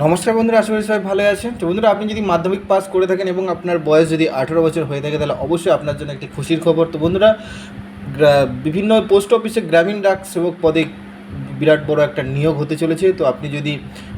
নমস্কার বন্ধুরা, আশা করি সবাই ভালো আছেন। তো বন্ধুরা, আপনি যদি মাধ্যমিক পাস করে থাকেন এবং আপনার বয়স যদি আঠেরো বছর হয়ে থাকে, তাহলে অবশ্যই আপনার জন্য একটি খুশির খবর। তো বন্ধুরা বিভিন্ন পোস্ট অফিসে গ্রামীণ ডাক সেবক পদে বিরাট বড় একটা নিয়োগ হতে চলেছে। তো আপনি যদি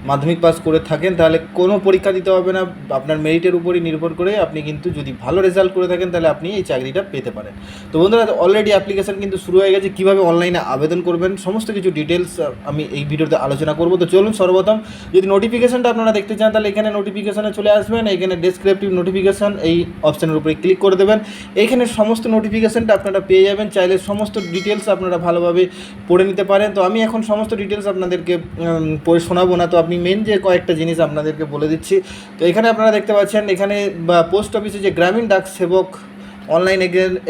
মাধ্যমিক পাস করে থাকেন, তাহলে কোনো পরীক্ষা দিতে হবে না। আপনার মেরিটের উপরই নির্ভর করে আপনি কিন্তু যদি ভালো রেজাল্ট করে থাকেন, তাহলে আপনি এই চাকরিটা পেতে পারেন। তো বন্ধুরা অলরেডি অ্যাপ্লিকেশন কিন্তু শুরু হয়ে গেছে। কীভাবে অনলাইনে আবেদন করবেন, সমস্ত কিছু ডিটেলস আমি এই ভিডিওতে আলোচনা করব। তো চলুন সর্বপ্রথম, যদি নোটিফিকেশানটা আপনারা দেখতে চান, তাহলে এখানে নোটিফিকেশনে চলে আসবেন। এখানে ডেসক্রিপটিভ নোটিফিকেশন এই অপশানের উপরে ক্লিক করে দেবেন। এইখানে সমস্ত নোটিফিকেশনটা আপনারা পেয়ে যাবেন। চাইলে সমস্ত ডিটেলস আপনারা ভালোভাবে পড়ে নিতে পারেন। তো আমি এখন সমস্ত ডিটেলস আপনাদেরকে পড়ে শোনাবো না। তো আপনি মেন যে কয়েকটা জিনিস আপনাদেরকে বলে দিচ্ছি। তো এখানে আপনারা দেখতে পাচ্ছেন, এখানে পোস্ট অফিসে যে গ্রামীণ ডাক সেবক অনলাইন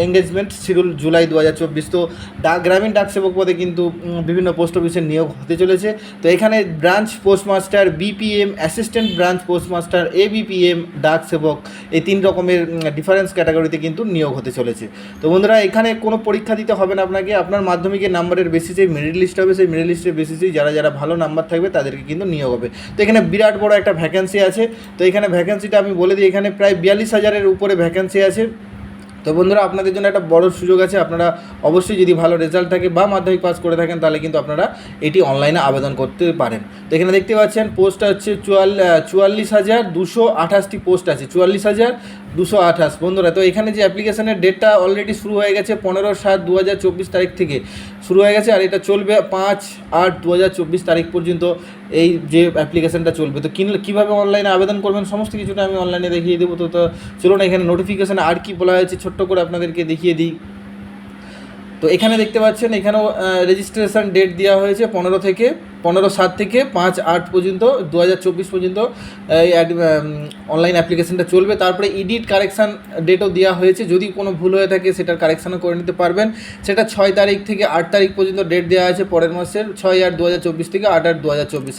এঙ্গেজমেন্ট শিডিউল জুলাই দু হাজার চব্বিশ। তো ডাক গ্রামীণ ডাক সেবক পদে কিন্তু বিভিন্ন পোস্ট অফিসের নিয়োগ হতে চলেছে। তো এখানে branch postmaster BPM assistant branch postmaster ABPM Dak Sevak, এই তিন রকমের ডিফারেন্স ক্যাটাগরিতে কিন্তু নিয়োগ হতে চলেছে। তো বন্ধুরা, এখানে কোনো পরীক্ষা দিতে হবে না আপনাকে। আপনার মাধ্যমিকের নাম্বারের বেসিসেই মেরিট লিস্ট হবে। সেই মেরিট লিস্টের বেসিসেই যারা যারা ভালো নাম্বার থাকবে, তাদেরকে কিন্তু নিয়োগ হবে। তো এখানে বিরাট বড় একটা ভ্যাকেন্সি আছে। তো এখানে ভ্যাকেন্সিটা আমি বলে দিই, এখানে প্রায় বিয়াল্লিশ হাজারের উপরে ভ্যাকেন্সি আছে। তো বন্ধুরা, আপনাদের জন্য একটা বড় সুযোগ আছে। আপনারা অবশ্যই যদি ভালো রেজাল্ট থাকে বা মাধ্যমিক পাস করে থাকেন, তাহলে কিন্তু আপনারা এটি অনলাইনে আবেদন করতে পারেন। তো এখানে দেখতে পাচ্ছেন পোস্ট হচ্ছে চুয়াল চুয়াল্লিশ হাজার দুশো আঠাশটি পোস্ট আছে। চুয়াল্লিশ হাজার দুশো আঠাশ। বন্ধুরা, তো এখানে যে অ্যাপ্লিকেশনের ডেটটা অলরেডি শুরু হয়ে গেছে পনেরো সাত দু হাজার চব্বিশ তারিখ থেকে। শুরু হয়ে গেছে আর এটা চলবে পাঁচ আট দু তারিখ পর্যন্ত এই যে অ্যাপ্লিকেশানটা চলবে। তো কিনলে কীভাবে অনলাইনে আবেদন করবেন সমস্ত কিছুটা আমি অনলাইনে দেখিয়ে দেবো। তো তো চলুন এখানে নোটিফিকেশান আর কি বলা হয়েছে ছোট্ট করে আপনাদেরকে দেখিয়ে দিই। তো এখানে দেখতে পাচ্ছেন, এখানেও রেজিস্ট্রেশন ডেট দেওয়া হয়েছে পনেরো থেকে, পনেরো সাত থেকে পাঁচ আট পর্যন্ত দু হাজার চব্বিশ পর্যন্ত এই অনলাইন অ্যাপ্লিকেশনটা চলবে। তারপরে এডিট কারেকশান ডেটও দেওয়া হয়েছে। যদি কোনো ভুল হয়ে থাকে, সেটার কারেকশানও করে নিতে পারবেন। সেটা ছয় তারিখ থেকে আট তারিখ পর্যন্ত ডেট দেওয়া আছে পরের মাসের ছয় আট দু থেকে আট আট দু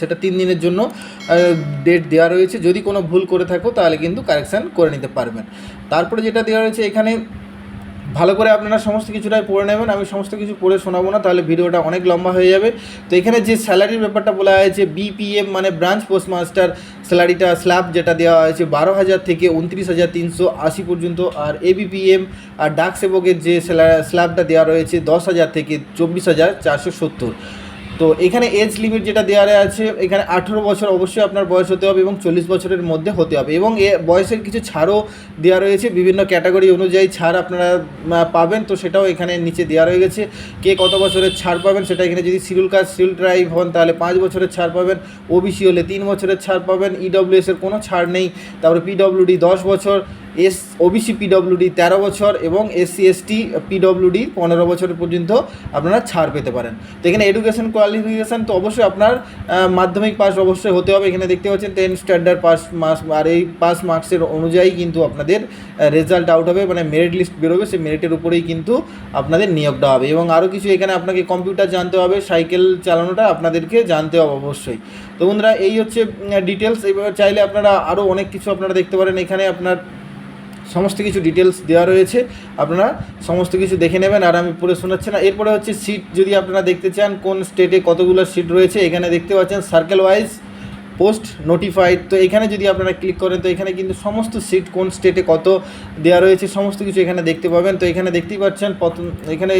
সেটা তিন দিনের জন্য ডেট দেওয়া রয়েছে। যদি কোনো ভুল করে থাকো, তাহলে কিন্তু কারেকশান করে নিতে পারবেন। তারপরে যেটা দেওয়া রয়েছে, এখানে ভালো করে আপনারা সমস্ত কিছুটাই পড়ে নেবেন, আমি সমস্ত কিছু পড়ে শোনাবো না, তাহলে ভিডিওটা অনেক লম্বা হয়ে যাবে। তো এখানে যে স্যালারির ব্যাপারটা বলা হয়েছে বিপিএম মানে ব্রাঞ্চ পোস্টমাস্টার স্যালারিটা, স্ল্যাব যেটা দেওয়া হয়েছে বারো হাজার থেকে উনত্রিশ হাজার তিনশো আশি পর্যন্ত, আর এবিপিএম আর ডাক সেবকের যে স্ল্যাবটা দেওয়া রয়েছে দশ হাজার থেকে চব্বিশ হাজার চারশো সত্তর। তো এখানে এজ লিমিট যেটা দেওয়া আছে, এখানে আঠেরো বছর অবশ্যই আপনার বয়স হতে হবে এবং চল্লিশ বছরের মধ্যে হতে হবে এবং এ বয়সের কিছু ছাড়ও দেওয়া রয়েছে, বিভিন্ন ক্যাটাগরি অনুযায়ী ছাড় আপনারা পাবেন। তো সেটাও এখানে নিচে দেওয়া রয়ে গেছে। কে কত বছরের ছাড় পাবেন সেটা এখানে যদি শিডিউল কাস্ট শিডিউল ট্রাইব হন তাহলে পাঁচ বছরের ছাড় পাবেন। ওবিসি হলে তিন বছরের ছাড় পাবেন। ইডব্লিউএস এর কোনো ছাড় নেই। তারপরে পিডব্লিউডি দশ বছর। এস ওবিসি পিডব্লিউডি তেরো বছর এবং এসসি এসটি পিডব্লিউডি পনেরো বছর পর্যন্ত আপনারা ছাড় পেতে পারেন। তো এখানে এডুকেশন কোয়ালিফিকেশান তো অবশ্যই আপনার মাধ্যমিক পাস অবশ্যই হতে হবে। এখানে দেখতে পাচ্ছেন টেন স্ট্যান্ডার্ড পাস মার্কস আর এই পাস মার্কসের অনুযায়ী কিন্তু আপনাদের রেজাল্ট আউট হবে। মানে মেরিট লিস্ট বেরোবে, সেই মেরিটের উপরেই কিন্তু আপনাদের নিয়োগটা হবে। এবং আরও কিছু এখানে আপনাকে কম্পিউটার জানতে হবে সাইকেল চালানোটা আপনাদেরকে জানতে হবে অবশ্যই। তো বন্ধুরা, এই হচ্ছে ডিটেলস এবার চাইলে আপনারা আরও অনেক কিছু আপনারা দেখতে পারেন। এখানে আপনার সমস্ত কিছু ডিটেলস দেওয়া রয়েছে। আপনারা সমস্ত কিছু দেখে নেবেন, আর আমি পড়ে শোনাচ্ছি না। এরপরে হচ্ছে সিট যদি আপনারা দেখতে চান কোন স্টেটে কতগুলো সিট রয়েছে, এখানে দেখতে পাচ্ছেন সার্কেল ওয়াইজ পোস্ট নোটিফাইড, তো এখানে যদি আপনারা ক্লিক করেন, তো এখানে কিন্তু সমস্ত সিট কোন স্টেটে কত দেওয়া রয়েছে, সমস্ত কিছু এখানে দেখতে পাবেন। তো এখানে দেখতেই পাচ্ছেন, প্রথম, এখানে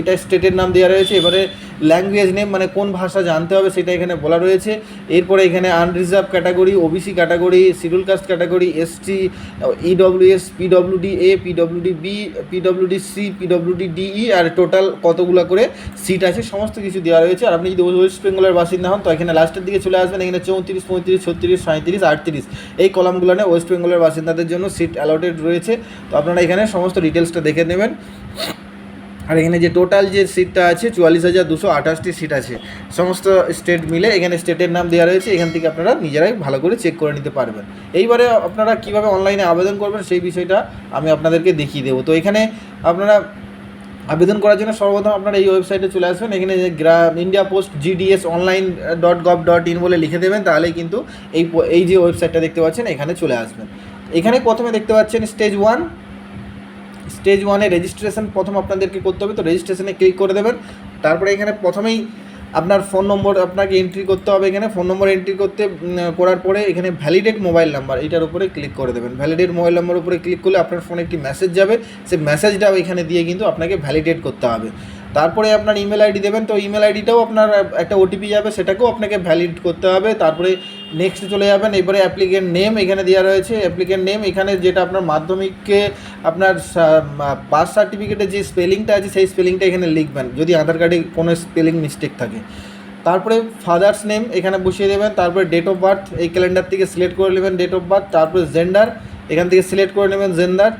এটা স্টেটের নাম দেওয়া রয়েছে, এবারে ল্যাঙ্গুয়েজ নেম মানে কোন ভাষা জানতে হবে সেটা এখানে বলা রয়েছে। এরপরে এখানে unreserved category OBC category schedule caste category ST EWS PWD A PWD B PWD C PWD DE R total কতগুলো করে সিট আছে, সমস্ত কিছু দেওয়া রয়েছে। আর আপনি যদি ওয়েস্ট বেঙ্গলের বাসিন্দা হন, তো এখানে লাস্টের দিকে চলে আসবেন, এখানে চৌত্রিশ পঁয়ত্রিশ ছত্রিশ সাঁত্রিশ আটত্রিশ। এই কলামগুলো নিয়ে ওয়েস্ট বেঙ্গলের বাসিন্দাদের জন্য সিট অ্যালটেড রয়েছে। তো আপনারা এখানে সমস্ত ডিটেলসটা দেখে নেবেন। আর এখানে যে টোটাল যে সিটটা আছে, চুয়াল্লিশ হাজার দুশো আঠাশটি সিট আছে। সমস্ত স্টেট মিলে এখানে স্টেটের নাম দেওয়া রয়েছে। এখান থেকে আপনারা নিজেরাই ভালো করে চেক করে নিতে পারবেন। এইবারে আপনারা কীভাবে অনলাইনে আবেদন করবেন সেই বিষয়টা আমি আপনাদেরকে দেখিয়ে দেবো। তো এখানে আপনারা আবেদন করার জন্য সর্বপ্রথম আপনারা এই ওয়েবসাইটে চলে আসবেন। এখানে গ্রাম India post GDS online dot gov dot in বলে লিখে দেবেন, তাহলেই কিন্তু এই এই যে ওয়েবসাইটটা দেখতে পাচ্ছেন, এখানে চলে আসবেন। এখানে প্রথমে দেখতে পাচ্ছেন স্টেজ ওয়ান স্টেজ ওয়ানে রেজিস্ট্রেশন প্রথম আপনাদেরকে করতে হবে, তো রেজিস্ট্রেশনে ক্লিক করে দেবেন। তারপরে এখানে প্রথমেই আপনার ফোন নম্বর আপনাকে এন্ট্রি করতে হবে এখানে ফোন নম্বর এন্ট্রি করতে করার পরে এখানে ভ্যালিডেট মোবাইল নাম্বার এটার উপরে ক্লিক করে দেবেন। ভ্যালিডেট মোবাইল নাম্বার উপরে ক্লিক করলে আপনার ফোনে একটি মেসেজ যাবে। সেই মেসেজটাও এখানে দিয়ে কিন্তু আপনাকে ভ্যালিডেট করতে হবে। তারপরে আপনার ইমেল আইডি দেবেন, তো ইমেল আইডিটাও আপনার একটা ওটিপি যাবে, সেটাকেও আপনাকে ভ্যালিড করতে হবে। তারপরে নেক্সট চলে যাবেন, এবারে অ্যাপ্লিকেন্ট নেম এখানে দেওয়া রয়েছে। অ্যাপ্লিকেন্ট নেম এখানে যেটা আপনার মাধ্যমিককে আপনার বার্থ সার্টিফিকেটে যে স্পেলিংটা আছে, সেই স্পেলিংটা এখানে লিখবেন, যদি আধার কার্ডে কোনো স্পেলিং মিস্টেক থাকে। তারপরে ফাদার্স নেম এখানে বসিয়ে দেবেন, তারপরে ডেট অফ বার্থ এই ক্যালেন্ডার থেকে সিলেক্ট করে নেবেন ডেট অফ বার্থ তারপরে জেন্ডার এখান থেকে সিলেক্ট করে নেবেন জেন্ডার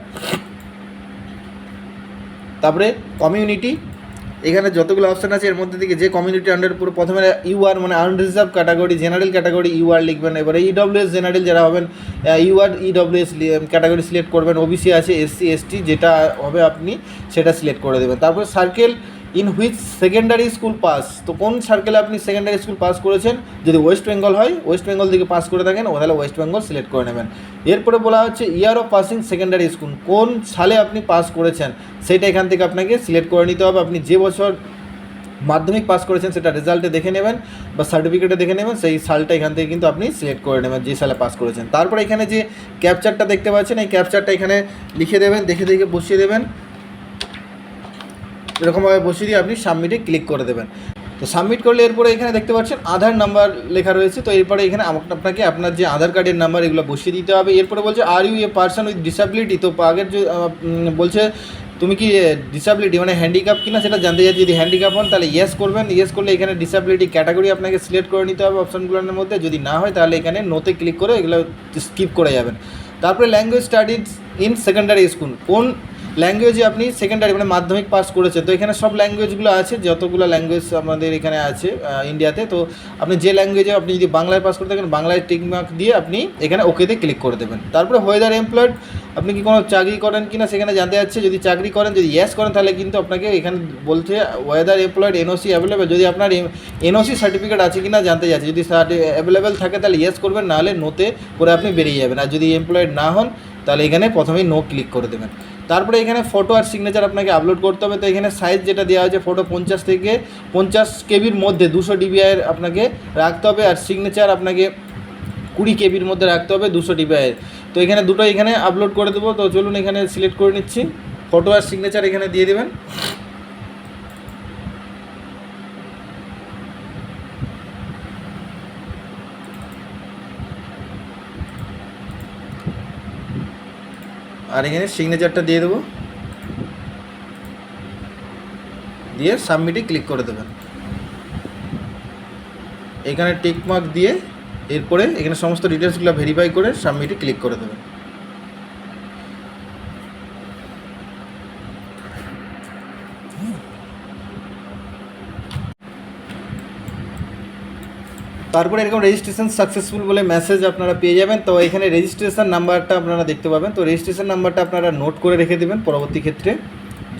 তারপরে কমিউনিটি এখানে যতগুলো অপশান আছে, এর মধ্যে থেকে যে কমিউনিটি আন্ডার পুরো প্রথমে ইউআর মানে unreserved category general category UR লিখবেন, এবারে ইডব্লিউএস জেনারেল যারা হবেন ইউআর ইডব্লিউএস ক্যাটাগরি সিলেক্ট করবেন ওবিসি আছে এসসি এসটি যেটা হবে আপনি সেটা সিলেক্ট করে দেবেন। তারপর circle in which secondary school pass? তো কোন সার্কেলে আপনি সেকেন্ডারি স্কুল পাস করেছেন? যদি ওয়েস্ট বেঙ্গল হয় ওয়েস্ট বেঙ্গল থেকে পাস করে থাকেন, তাহলে ওয়েস্ট বেঙ্গল সিলেক্ট করে নেবেন। এরপরে বলা হচ্ছে year of passing secondary school কোন সালে আপনি পাস করেছেন? সেটা এখান থেকে আপনাকে সিলেক্ট করে নিতে হবে। আপনি যে বছর মাধ্যমিক পাস করেছেন, সেটা রেজাল্টে দেখে নেবেন বা সার্টিফিকেটে দেখে নেবেন, সেই সালটা এখান থেকে কিন্তু আপনি সিলেক্ট করে নেবেন, যে সালে পাস করেছেন। তারপরে এখানে যে ক্যাপচারটা দেখতে পাচ্ছেন, এই ক্যাপচারটা এখানে লিখে দেবেন, দেখে দেখে বসিয়ে দেবেন। এরকমভাবে বসিয়ে দিয়ে আপনি সাবমিটে ক্লিক করে দেবেন। তো সাবমিট করলে এরপরে এখানে দেখতে পাচ্ছেন আধার নাম্বার লেখা রয়েছে। তো এরপরে এখানে আপনাকে আপনার যে আধার কার্ডের নাম্বার এগুলো বসিয়ে দিতে হবে। এরপরে বলছে are you a person with disability তো আগের যে বলছে, তুমি কি ডিসাবিলিটি মানে হ্যান্ডিক্যাপ কিনা সেটা জানতে চাই যদি হ্যান্ডিক্যাপ হন তাহলে ইয়েস করবেন। ইয়েস করলে এখানে ডিসাবিলিটি ক্যাটাগরি আপনাকে সিলেক্ট করে নিতে হবে অপশানগুলোর মধ্যে। যদি না হয় তাহলে এখানে নোতে ক্লিক করে এগুলো স্কিপ করে যাবেন। তারপরে language studies in secondary school কোন ল্যাঙ্গুয়েজে আপনি সেকেন্ডারি মানে মাধ্যমিক পাস করেছেন, তো এখানে সব ল্যাঙ্গুয়েজগুলো আছে, যতগুলো ল্যাঙ্গুয়েজ আমাদের এখানে আছে ইন্ডিয়াতে তো আপনি যে ল্যাঙ্গুয়েজে আপনি যদি বাংলায় পাস করতে থাকেন, বাংলায় টিক মার্ক দিয়ে আপনি এখানে ওকেতে ক্লিক করে দেবেন। তারপরে ওয়েদার এমপ্লয়েড আপনি কি কোনো চাকরি করেন কি না সেখানে জানতে যাচ্ছে, যদি চাকরি করেন, যদি ইয়েস করেন, তাহলে কিন্তু আপনাকে এখানে বলছে ওয়েদার এমপ্লয়েড এনওসি অ্যাভেলেবেল যদি আপনার এনওসি সার্টিফিকেট আছে কি না জানতে যাচ্ছে, যদি অ্যাভেলেবেল থাকে, তাহলে ইয়েস করবেন নাহলে নোতে করে আপনি বেরিয়ে যাবেন। আর যদি এমপ্লয়েড না হন, তাহলে এখানে প্রথমেই নো ক্লিক করে দেবেন। তারপরে এখানে ফটো আর সিগনেচার আপনাকে আপলোড করতে হবে। তো এখানে সাইজ যেটা দেওয়া হয়েছে ফটো পঞ্চাশ থেকে পঞ্চাশ কেবির মধ্যে, দুশো ডিবিআইয়ের আপনাকে রাখতে হবে আর সিগনেচার আপনাকে কুড়ি কেবির মধ্যে রাখতে হবে দুশো ডিবিআইয়ের তো এখানে দুটো এখানে আপলোড করে দেবো। তো চলুন এখানে সিলেক্ট করে নিচ্ছি। ফটো আর সিগনেচার এখানে দিয়ে দেবেন। আর এখানে সিগনেচারটা দিয়ে দেবো। দিয়ে সাবমিটে ক্লিক করে দেবেন। এখানে টেকমার্ক দিয়ে এরপরে এখানে সমস্ত ডিটেলসগুলো ভেরিফাই করে সাবমিটে ক্লিক করে দেবেন। তারপরে এরকম রেজিস্ট্রেশন সাকসেসফুল বলে মেসেজ আপনারা পেয়ে যাবেন। তো এখানে রেজিস্ট্রেশন নাম্বারটা আপনারা দেখতে পাবেন। তো রেজিস্ট্রেশন নাম্বারটা আপনারা নোট করে রেখে দেবেন পরবর্তী ক্ষেত্রে।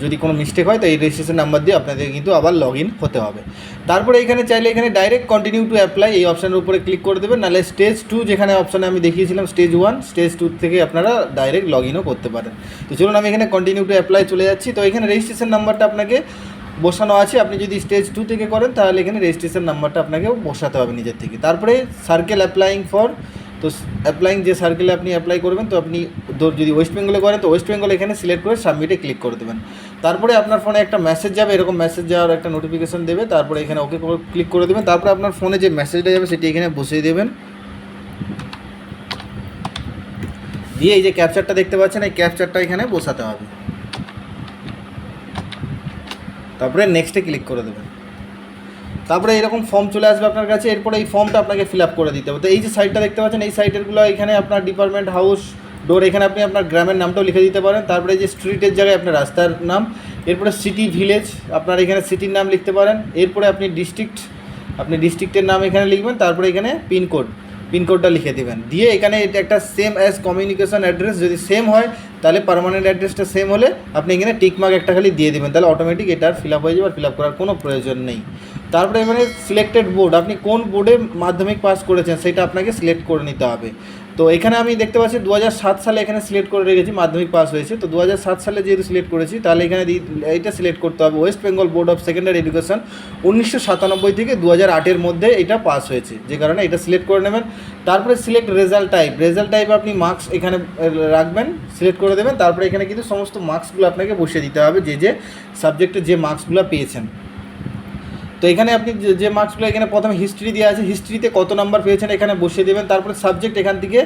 যদি কোনো মিস্টেক হয়, তো এই রেজিস্ট্রেশন নাম্বার দিয়ে আপনাদের কিন্তু আবার লগ হতে হবে। তারপরে এখানে চাইলে এখানে ডাইরেক্ট কন্টিনিউ টু অ্যাপ্লাই এই অপশানের উপরে ক্লিক করে দেবেন। নাহলে স্টেজ টু যেখানে অপশানে আমি দেখিয়েছিলাম স্টেজ ওয়ান স্টেজ টু থেকে আপনারা ডাইরেক্ট লগ করতে পারেন। তো চলুন আমি এখানে কন্টিনিউ টু অ্যাপ্লাই চলে যাচ্ছি। তো এখানে রেজিস্ট্রেশন নাম্বারটা আপনাকে বসানো আছে, আপনি যদি স্টেজ টু থেকে করেন, তাহলে এখানে রেজিস্ট্রেশন নাম্বারটা আপনাকে বসাতে হবে নিজের থেকে। তারপরে সার্কেল অ্যাপ্লাইং ফর তো অ্যাপ্লাইং যে সার্কেলে আপনি অ্যাপ্লাই করবেন, তো আপনি যদি ওয়েস্ট বেঙ্গলে করেন, তো ওয়েস্ট বেঙ্গল এখানে সিলেক্ট করে সাবমিটে ক্লিক করে দেবেন। তারপরে আপনার ফোনে একটা মেসেজ যাবে, এরকম মেসেজ যাওয়ার একটা নোটিফিকেশন দেবে, তারপরে এখানে ওকে ক্লিক করে দেবেন। তারপরে আপনার ফোনে যে মেসেজটা যাবে, সেটি এখানে বসিয়ে দেবেন। দিয়ে এই যে ক্যাপচারটা দেখতে পাচ্ছেন, এই ক্যাপচারটা এখানে বসাতে হবে। তারপরে নেক্সটে ক্লিক করে দেবেন। তারপরে এরকম ফর্ম চলে আসবে আপনার কাছে, এরপরে এই ফর্মটা আপনাকে ফিল আপ করে দিতে হবে। তো এই যে সাইটটা দেখতে পাচ্ছেন, এই সাইটেরগুলো এখানে আপনার ডিপার্টমেন্ট হাউস ডোর এখানে আপনি আপনার গ্রামের নামটাও লিখে দিতে পারেন। তারপরে যে স্ট্রিটের জায়গায় আপনার রাস্তার নাম, এরপরে সিটি ভিলেজ আপনার এখানে সিটির নাম লিখতে পারেন। এরপরে আপনি ডিস্ট্রিক্ট আপনি ডিস্ট্রিক্টের নাম এখানে লিখবেন, তারপরে এখানে পিনকোড পিনকোডটা লিখে দেবেন। দিয়ে এখানে এটা একটা সেম অ্যাজ কমিউনিকেশন অ্যাড্রেস যদি সেম হয় তাহলে পারমানেন্ট অ্যাড্রেসটা সেম হলে আপনি এখানে টিকমার্ক একটা খালি দিয়ে দেবেন, তাহলে অটোমেটিক এটা আর ফিল আপ হয়ে যাবে আর ফিল আপ করার কোনো প্রয়োজন নেই। তারপরে এখানে সিলেক্টেড বোর্ড আপনি কোন বোর্ডে মাধ্যমিক পাস করেছেন সেটা আপনাকে সিলেক্ট করে নিতে হবে। তো এখানে আমি দেখতে পাচ্ছি দু হাজার সাত সালে এখানে সিলেক্ট করে রেখেছি, মাধ্যমিক পাস হয়েছে। তো দু হাজার সাত সালে যেহেতু সিলেক্ট করেছি, তাহলে এখানে এইটা সিলেক্ট করতে হবে। West Bengal board of secondary education উনিশশো সাতানব্বই থেকে দু হাজার মধ্যে এটা পাস হয়েছে। যে কারণে এটা সিলেক্ট করে নেবেন। তারপরে select result type result type আপনি মার্কস এখানে রাখবেন সিলেক্ট করে দেবেন। তারপরে এখানে কিন্তু সমস্ত মার্কসগুলো আপনাকে বসিয়ে দিতে হবে, যে যে সাবজেক্টে যে মার্কসগুলো পেয়েছেন। তো এখানে আপনি যে- মার্কসগুলো এখানে প্রথমে হিস্ট্রি দেওয়া আছে হিস্ট্রিতে কত নাম্বার পেয়েছেন এখানে বসিয়ে দেবেন। তারপরে সাবজেক্ট এখান থেকে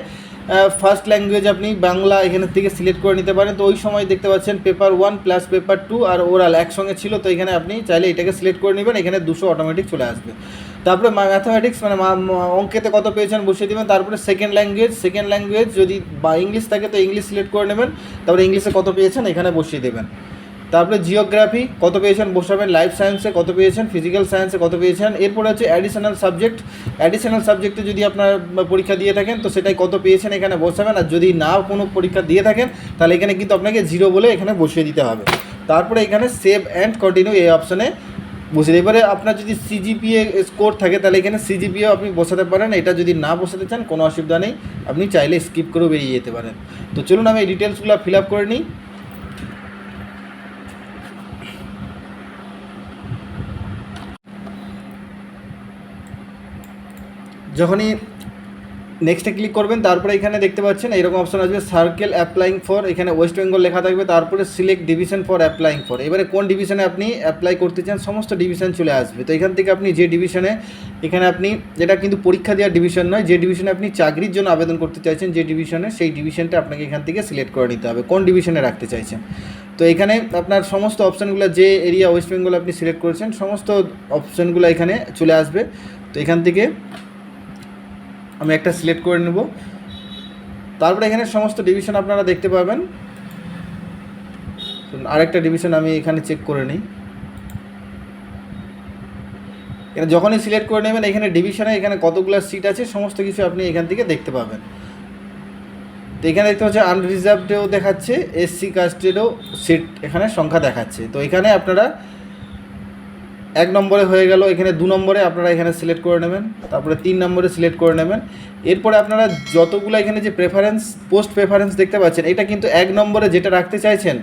ফার্স্ট ল্যাঙ্গুয়েজ আপনি বাংলা এখান থেকে সিলেক্ট করে নিতে পারেন। তো ওই সময় দেখতে পাচ্ছেন paper one plus paper two আর ওরাল একসঙ্গে ছিল। তো এখানে আপনি চাইলে এটাকে সিলেক্ট করে নেবেন, এখানে দুশো অটোমেটিক চলে আসবে। তারপরে ম্যাথামেটিক্স মানে অঙ্কেতে কত পেয়েছেন বসিয়ে দেবেন। তারপরে সেকেন্ড ল্যাঙ্গুয়েজ সেকেন্ড ল্যাঙ্গুয়েজ যদি বা ইংলিশ থাকে, তো ইংলিশ সিলেক্ট করে নেবেন। তারপরে ইংলিশে কত পেয়েছেন এখানে বসিয়ে দেবেন। তারপরে জিওগ্রাফি কত পেয়েছেন বসাবেন লাইফ সায়েন্সে কত পেয়েছেন ফিজিক্যাল সায়েন্সে কত পেয়েছেন? এরপরে হচ্ছে অ্যাডিশনাল সাবজেক্ট অ্যাডিশনাল সাবজেক্টে যদি আপনার পরীক্ষা দিয়ে থাকেন, তো সেটাই কত পেয়েছেন এখানে বসাবেন? আর যদি না কোনো পরীক্ষা দিয়ে থাকেন, তাহলে এখানে কিন্তু আপনাকে জিরো বলে এখানে বসিয়ে দিতে হবে। তারপরে এখানে সেভ অ্যান্ড কন্টিনিউ এই অপশানে বসে এবারে আপনার যদি সিজিপিএ স্কোর থাকে, তাহলে এখানে সিজিপিএ আপনি বসাতে পারেন। এটা যদি না বসাতে চান, কোনো অসুবিধা নেই। আপনি চাইলে স্কিপ করেও বেরিয়ে যেতে পারেন। তো চলুন আমি এই ডিটেলসগুলো ফিল আপ করে নিই। যখনই নেক্সটে ক্লিক করবেন, তারপরে এখানে দেখতে পাচ্ছেন, এরকম অপশন আসবে সার্কেল অ্যাপ্লাইং ফর এখানে ওয়েস্ট বেঙ্গল লেখা থাকবে, তারপরে select division for applying for এবারে কোন ডিভিশনে আপনি অ্যাপ্লাই করতে চান, সমস্ত ডিভিশন চলে আসবে। তো এখান থেকে আপনি যে ডিভিশনে এখানে আপনি, যেটা কিন্তু পরীক্ষা দেওয়ার ডিভিশন নয়, যে ডিভিশনে আপনি চাকরির জন্য আবেদন করতে চাইছেন, যে ডিভিশনে সেই ডিভিশনটা আপনাকে এখান থেকে সিলেক্ট করে নিতে হবে, কোন ডিভিশনে রাখতে চাইছেন। তো এখানে আপনার সমস্ত অপশানগুলো যে এরিয়া ওয়েস্ট বেঙ্গল আপনি সিলেক্ট করেছেন, সমস্ত অপশানগুলো এখানে চলে আসবে। তো এখান থেকে আমি একটা সিলেক্ট করে নেব। তারপরে এখানে সমস্ত ডিভিশন আপনারা দেখতে পাবেন। আরেকটা ডিভিশন আমি এখানে চেক করে নিই। এখানে যখনই সিলেক্ট করে নেবেন, এখানে ডিভিশনে এখানে কতগুলো সিট আছে, সমস্ত কিছু আপনি এখান থেকে দেখতে পাবেন। তো এখানে দেখতে পাচ্ছি আনরিজার্ভডেও দেখাচ্ছে এসসি কাস্টেরও সিট এখানে সংখ্যা দেখাচ্ছে। তো এখানে আপনারা এক নম্বরে হয়ে গেল, এখানে দু নম্বরে আপনারা এখানে সিলেক্ট করে নেবেন, তারপরে তিন নম্বরে সিলেক্ট করে নেবেন। এরপরে আপনারা যতগুলো এখানে যে প্রেফারেন্স পোস্ট প্রেফারেন্স দেখতে পাচ্ছেন, এটা কিন্তু এক নম্বরে যেটা রাখতে চাইছেন,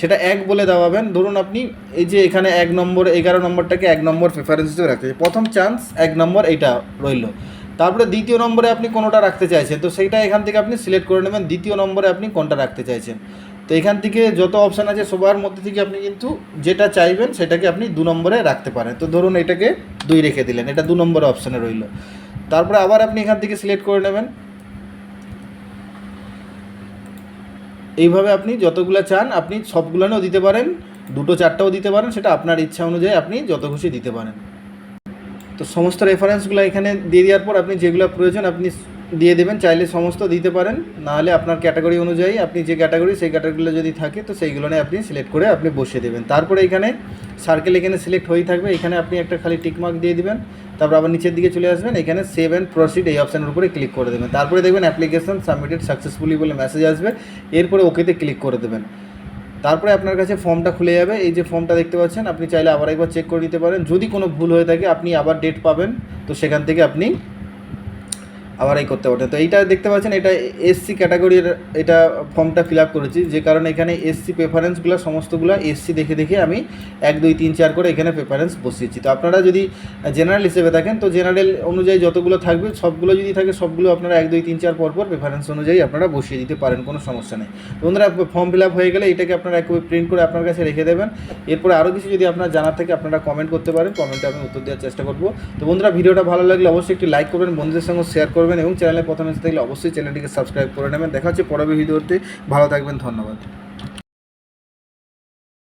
সেটা এক বলে দেওয়াবেন। ধরুন আপনি এই যে এখানে এক নম্বর, এগারো নম্বরটাকে এক নম্বর প্রেফারেন্স হিসেবে রাখতে প্রথম চান্স এক নম্বর এইটা রইল। তারপরে দ্বিতীয় নম্বরে আপনি কোনোটা রাখতে চাইছেন, তো সেইটা এখান থেকে আপনি সিলেক্ট করে নেবেন। দ্বিতীয় নম্বরে আপনি কোনটা রাখতে চাইছেন? তো এখান থেকে যত অপশান আছে সবার মধ্যে থেকে আপনি কিন্তু যেটা চাইবেন সেটাকে আপনি দু নম্বরে রাখতে পারেন। তো ধরুন এটাকে দুই রেখে দিলেন, এটা দু নম্বরে অপশানে রইল। তারপরে আবার আপনি এখান থেকে সিলেক্ট করে নেবেন। এইভাবে আপনি যতগুলো চান, আপনি সবগুলোও দিতে পারেন, দুটো চারটাও দিতে পারেন, সেটা আপনার ইচ্ছা অনুযায়ী আপনি যত খুশি দিতে পারেন। তো সমস্ত রেফারেন্সগুলো এখানে দিয়ে দেওয়ার পর আপনি যেগুলো প্রয়োজন, আপনি দিয়ে দেবেন, চাইলে সমস্ত দিতে পারেন। নাহলে আপনার ক্যাটাগরি অনুযায়ী আপনি যে ক্যাটাগরি, সেই ক্যাটাগরিগুলো যদি থাকে, তো সেইগুলো নিয়ে আপনি সিলেক্ট করে আপনি বসিয়ে দেবেন। তারপরে এখানে সার্কেল এখানে সিলেক্ট হয়েই থাকবে। এখানে আপনি একটা খালি টিকমার্ক দিয়ে দিবেন। তারপর আবার নিচের দিকে চলে আসবেন। এখানে সেভ অ্যান্ড প্রসিড এই অপশানের উপরে ক্লিক করে দেবেন। তারপরে দেখবেন অ্যাপ্লিকেশন সাবমিটেড সাকসেসফুলি বলে মেসেজ আসবে। এরপরে ওকেতে ক্লিক করে দেবেন। তারপরে আপনার কাছে ফর্মটা খুলে যাবে। এই যে ফর্মটা দেখতে পাচ্ছেন, আপনি চাইলে আবার একবার চেক করে দিতে পারেন। যদি কোনো ভুল হয়ে থাকে, আপনি আবার ডেট পাবেন। তো সেখান থেকে আপনি আবার এই করতে পারেন তো এইটা দেখতে পাচ্ছেন, এটা এসসি ক্যাটাগরির এটা ফর্মটা ফিল আপ করেছি। যে কারণে এখানে এসসি প্রেফারেন্সগুলো সমস্তগুলো এসসি দেখে দেখে আমি এক, দুই, তিন, চার করে এখানে প্রেফারেন্স বসিয়েছি। তো আপনারা যদি জেনারেল হিসেবে থাকেন তো জেনারেল অনুযায়ী যতগুলো থাকবে, সবগুলো যদি থাকে, সবগুলো আপনারা এক, দুই, তিন, চার পর পর প্রেফারেন্স অনুযায়ী আপনারা বসিয়ে দিতে পারেন, কোনো সমস্যা নেই। বন্ধুরা ফর্ম ফিল আপ হয়ে গেলে এটাকে আপনারা একবার প্রিন্ট করে আপনার কাছে রেখে দেবেন। এরপরে আরও কিছু যদি আপনার জানার থাকে, আপনারা কমেন্ট করতে পারেন। কমেন্টে আমি উত্তর দেওয়ার চেষ্টা করব। তো বন্ধুরা, ভিডিওটা ভালো লাগলে অবশ্যই একটি লাইক করবেন, বন্ধুদের সঙ্গে শেয়ার করবেন। এবং চ্যানেলে প্রথমে থাকলে অবশ্যই চ্যানেলটিকে সাবস্ক্রাইব করে নেবেন। দেখা হচ্ছে পরবর্তী ভিডিওতে। ভালো থাকবেন, ধন্যবাদ।